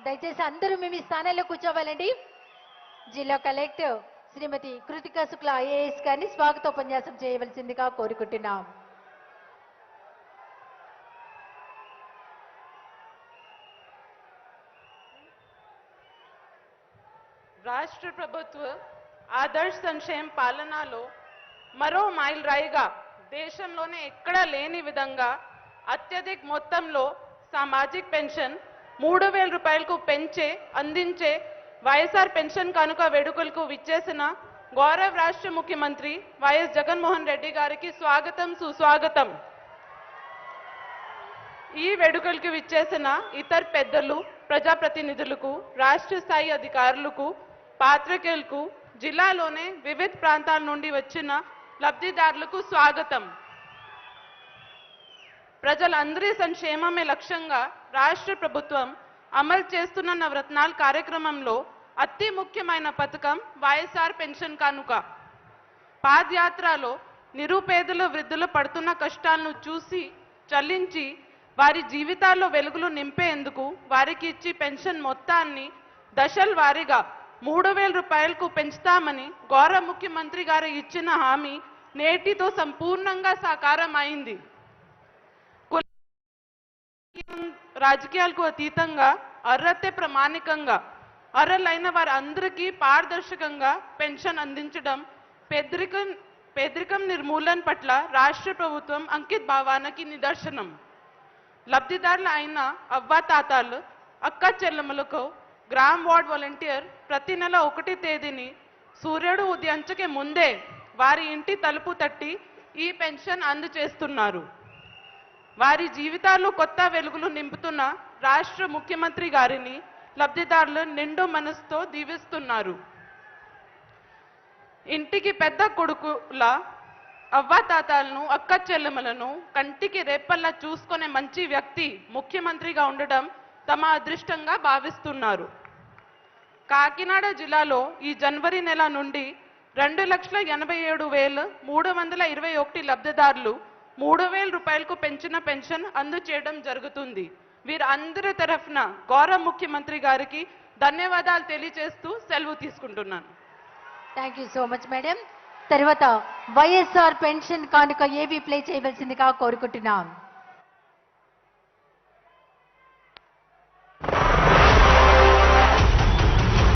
దయచేసి అందరూ మేము ఈ స్థానాల్లో కూర్చోవాలండి. జిల్లా కలెక్టర్ శ్రీమతి కృతికా శుక్ల ఐఏఎస్ గారిని స్వాగతోపన్యాసం చేయవలసిందిగా కోరుకుంటున్నాం. రాష్ట్ర ప్రభుత్వ ఆదర్శ సంక్షేమ పాలనలో మరో మైల్ రాయిగా దేశంలోనే ఎక్కడా లేని విధంగా అత్యధిక మొత్తంలో సామాజిక పెన్షన్ మూడు వేల రూపాయలకు పెంచే అందించే వైఎస్ఆర్ పెన్షన్ కానుక వేడుకలకు విచ్చేసిన గౌరవ రాష్ట్ర ముఖ్యమంత్రి వైఎస్ జగన్మోహన్ రెడ్డి గారికి స్వాగతం సుస్వాగతం. ఈ వేడుకలకు విచ్చేసిన ఇతర పెద్దలు ప్రజాప్రతినిధులకు రాష్ట్ర స్థాయి అధికారులకు పాత్రికేయులకు జిల్లాలోనే వివిధ ప్రాంతాల నుండి వచ్చిన లబ్ధిదారులకు స్వాగతం. ప్రజలందరి సంక్షేమమే లక్ష్యంగా రాష్ట్ర ప్రభుత్వం అమలు చేస్తున్న నవరత్నాల కార్యక్రమంలో అతి ముఖ్యమైన పథకం వైఎస్ఆర్ పెన్షన్ కానుక. పాదయాత్రలో నిరుపేదలు వృద్ధులు పడుతున్న కష్టాలను చూసి చలించి వారి జీవితాల్లో వెలుగులు నింపేందుకు వారికి ఇచ్చి పెన్షన్ మొత్తాన్ని దశల వారీగా మూడు వేల రూపాయలకు పెంచుతామని గౌరవ ముఖ్యమంత్రి గారు ఇచ్చిన హామీ నేటితో సంపూర్ణంగా సాకారం అయింది రాజకీయాలకు అతీతంగా అర్హతే ప్రామాణికంగా అర్హులైన వారందరికీ పారదర్శకంగా పెన్షన్ అందించడం పేదరికం పేదరికం నిర్మూలన పట్ల రాష్ట్ర ప్రభుత్వం అంకిత భావానికి నిదర్శనం. లబ్ధిదారులు అయిన అవ్వాతాతాలు అక్క చెల్లెమ్మలకు గ్రామ్ వార్డ్ వాలంటీర్ ప్రతి నెల ఒకటి తేదీని సూర్యుడు ఉదయించకే ముందే వారి ఇంటి తలుపు తట్టి ఈ పెన్షన్ అందజేస్తున్నారు. వారి జీవితాల్లో కొత్త వెలుగులు నింపుతున్న రాష్ట్ర ముఖ్యమంత్రి గారిని లబ్ధిదారులు నిండు మనసుతో దీవిస్తున్నారు. ఇంటికి పెద్ద కొడుకుల అవ్వాతాతలను అక్క చెల్లెమలను కంటికి రెప్పల్లా చూసుకునే మంచి వ్యక్తి ముఖ్యమంత్రిగా ఉండడం తమ అదృష్టంగా భావిస్తున్నారు. కాకినాడ జిల్లాలో ఈ జనవరి నెల నుండి రెండు లక్షల ఎనభై ఏడు వేలు మూడు వందల ఇరవై ఒకటి లబ్ధిదారులు మూడు వేల రూపాయలకు పెంచిన పెన్షన్ అందచేయడం జరుగుతుంది. వీరందరి తరఫున గౌరవ ముఖ్యమంత్రి గారికి ధన్యవాదాలు తెలియజేస్తూ సెలవు తీసుకుంటున్నాను. Thank you so much madam తర్వాత వైఎస్ఆర్ పెన్షన్ కానుక ఏవి ప్లే చేయవలసిందిగా కోరుకుంటున్నాం.